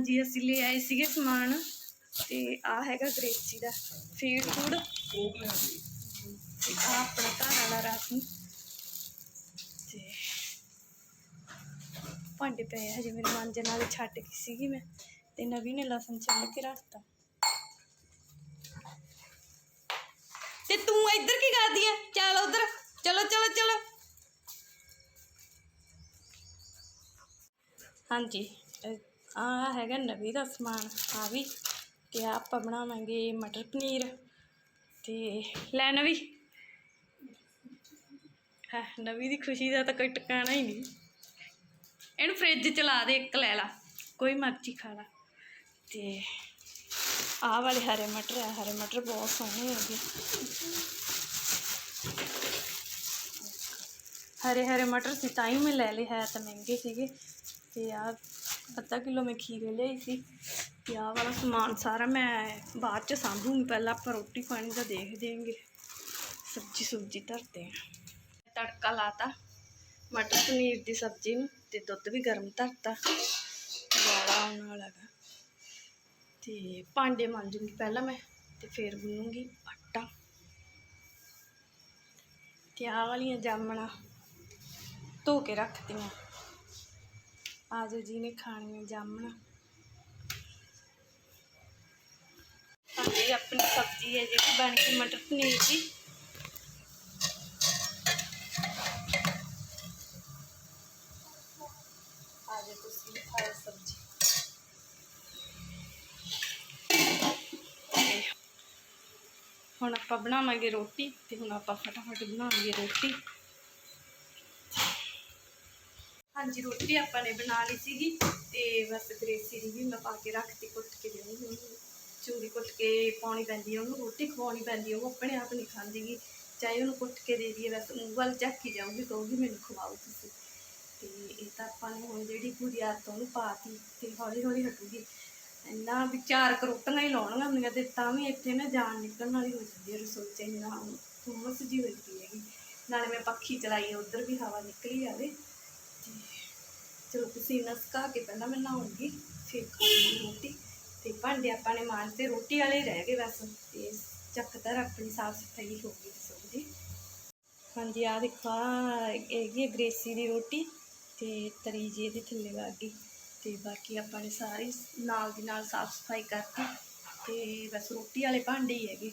ਹਾਂਜੀ, ਅਸੀਂ ਲੈ ਆਏ ਸੀਗੇ ਸਮਾਨ ਤੇ ਆ ਹੈਗਾ ਗ੍ਰੇਸੀ ਦਾ ਫੀਡ ਫੂਡ। ਤੇ ਆ ਆਪਣਾ ਘਰ ਵਾਲਾ ਰਾਤ ਨੂੰ। ਤੇ ਭਾਂਡੇ ਪਏ ਹਜੇ, ਮੇਰੇ ਮਾਂਜਣ ਨਾਲ ਛੱਡ ਗਈ ਸੀਗੀ ਮੈਂ ਤੇ ਨਵੀਂ ਨੇ ਲਸਣ ਛਿੱਲ ਕੇ ਰੱਖਤਾ। ਤੇ ਤੂੰ ਇੱਧਰ ਕੀ ਕਰਦੀ ਐ? ਚੱਲ ਉਧਰ, ਚਲੋ ਚਲੋ ਚਲੋ। ਹਾਂਜੀ ਆ ਹੈਗਾ ਨਵੀਂ ਦਾ ਸਮਾਨ, ਆ ਵੀ। ਤੇ ਆਹ ਆਪਾਂ ਬਣਾਵਾਂਗੇ ਮਟਰ ਪਨੀਰ ਤੇ ਲੈ ਨਵੀਂ। ਹੈ, ਨਵੀਂ ਦੀ ਖੁਸ਼ੀ ਦਾ ਤਾਂ ਕੋਈ ਟਿਕਾਣਾ ਹੀ ਨਹੀਂ। ਇਹਨੂੰ ਫ੍ਰਿਜ ਚ ਲਾ ਦੇ, ਇੱਕ ਲੈ ਲਾ, ਕੋਈ ਮਰਜ਼ੀ ਖਾ ਲਾ। ਤੇ ਆਹ ਵਾਲੇ ਹਰੇ ਮਟਰ ਆ, ਹਰੇ ਮਟਰ ਬਹੁਤ ਸੋਹਣੇ ਹੈਗੇ। ਹਰੇ ਹਰੇ ਮਟਰ ਸੀ, ਤਾਂ ਹੀ ਮੈਂ ਲੈ ਲਏ, ਹੈ ਤਾਂ ਮਹਿੰਗੇ ਸੀਗੇ। ਤੇ ਆ ਅੱਧਾ ਕਿਲੋ ਮੈਂ ਖੀਰੇ ਲਈ ਸੀ ਤੇ ਆਹ ਵਾਲਾ ਸਮਾਨ ਸਾਰਾ ਮੈਂ ਬਾਅਦ ਚ ਸਾਂਭੂਗੀ, ਪਹਿਲਾਂ ਆਪਾਂ ਰੋਟੀ ਪਾਣੀ ਦਾ ਦੇਖ ਦੇਂਗੇ ਸਬਜੀ ਸੁਬਜੀ ਧਰਦੇ ਆ ਤੜਕਾ ਲਾਤਾ, ਮਟਰ ਪਨੀਰ ਦੀ ਸਬਜ਼ੀ ਨੂੰ ਤੇ ਦੁੱਧ ਵੀ ਗਰਮ ਧਰਤਾ। ਵਾਲਾ ਆਉਣ ਵਾਲਾ ਗਾ ਤੇ ਭਾਂਡੇ ਮਾਂਜੂਗੀ ਪਹਿਲਾਂ ਮੈਂ ਤੇ ਫਿਰ ਗੁੰਨੂਗੀ ਆਟਾ। ਤੇ ਆਹ ਵਾਲੀਆਂ ਜਾਮਣਾ ਧੋ ਕੇ ਰੱਖਤੀਆਂ ਆ ਜਾਓ ਜੀ ਨੇ ਖਾਣੀਆਂ ਜਾਮਣਾ ਹਾਂਜੀ ਆਪਣੀ ਸਬਜ਼ੀ ਹੈ ਜਿਹੜੀ ਬਣ ਗਈ ਮਟਰ ਪਨੀਰ ਦੀ ਆ ਜਾਓ ਤੁਸੀਂ ਵੀ ਖਾਓ ਸਬਜ਼ੀ ਤੇ ਹੁਣ ਆਪਾਂ ਬਣਾਵਾਂਗੇ ਰੋਟੀ ਤੇ ਹੁਣ ਆਪਾਂ ਫਟਾਫਟ ਬਣਾਵਾਂਗੇ ਰੋਟੀ ਹਾਂਜੀ, ਰੋਟੀ ਆਪਾਂ ਨੇ ਬਣਾ ਲਈ ਸੀਗੀ ਤੇ ਬਸ ਗ੍ਰੇਸੀ ਦੀ ਵੀ ਮੈਂ ਪਾ ਕੇ ਰੱਖਤੀ, ਕੁੱਟ ਕੇ ਦੇਣੀ ਉਹਨੂੰ। ਚੂਰੀ ਕੁੱਟ ਕੇ ਪਾਉਣੀ ਪੈਂਦੀ ਉਹਨੂੰ, ਰੋਟੀ ਖਵਾਉਣੀ ਪੈਂਦੀ ਹੈ ਉਹ ਆਪਣੇ ਆਪ ਨਹੀਂ ਖਾਂਦੀਗੀ ਚਾਹੇ ਉਹਨੂੰ ਕੁੱਟ ਕੇ ਦੇ ਦਈਏ, ਬਸ ਮੂੰਹ ਵੱਲ ਝਾਕੀ ਜਾਊਗੀ ਕਹੂਗੀ ਮੈਨੂੰ ਖਵਾਓ ਤੁਸੀਂ। ਤੇ ਇਹ ਤਾਂ ਆਪਾਂ ਨੇ ਹੁਣ ਜਿਹੜੀ ਪੂਰੀ ਆਦਤ ਉਹਨੂੰ ਪਾਤੀ ਤੇ ਹੌਲੀ ਹੌਲੀ ਹਟੂਗੀ। ਇੰਨਾ ਵੀ ਚਾਰ ਕਰੋਟੀਆਂ ਹੀ ਲਾਉਣੀਆਂ ਹੁੰਦੀਆਂ ਤੇ ਤਾਂ ਵੀ ਇੱਥੇ ਨਾ ਜਾਨ ਨਿਕਲਣ ਵਾਲੀ ਹੋ ਜਾਂਦੀ ਹੈ ਰਸੋਈ 'ਚ, ਇੰਨਾ ਹੁਮਸ ਜੀ ਹੋਈ ਪਈ ਹੈਗੀ। ਨਾਲੇ ਮੈਂ ਪੱਖੀ ਚਲਾਈ ਉਧਰ ਵੀ ਹਵਾ ਨਿਕਲੀ ਜਾਵੇ ਚਲੋ ਪਸੀਨਾ ਸੁਕਾ ਕੇ ਪਹਿਲਾਂ ਮੈਂ ਨਹਾਉਂਗੀ, ਫਿਰ ਖਾਵਾਂਗੀ ਰੋਟੀ ਤੇ ਭਾਂਡੇ ਆਪਾਂ ਨੇ ਮਾਂਜ ਤੇ ਰੋਟੀ ਵਾਲੇ ਰਹਿ ਗਏ ਬਸ, ਤੇ ਚੱਕਤਰ ਆਪਣੀ ਸਾਫ਼ ਸਫ਼ਾਈ ਹੋ ਗਈ ਰਸੋਈ ਦੀ ਹਾਂਜੀ ਆ ਦੇਖੋ, ਆਹ ਹੈਗੀ ਗ੍ਰੇਸੀ ਦੀ ਰੋਟੀ ਤੇ ਤਰੀ ਜੀ ਇਹਦੇ ਥੱਲੇ ਲੱਗ ਗਈ ਤੇ ਬਾਕੀ ਆਪਾਂ ਨੇ ਸਾਰੀ ਨਾਲ ਦੀ ਨਾਲ ਸਾਫ਼ ਸਫ਼ਾਈ ਕਰਤੀ ਤੇ ਬਸ ਰੋਟੀ ਵਾਲੇ ਭਾਂਡੇ ਹੀ ਹੈਗੇ।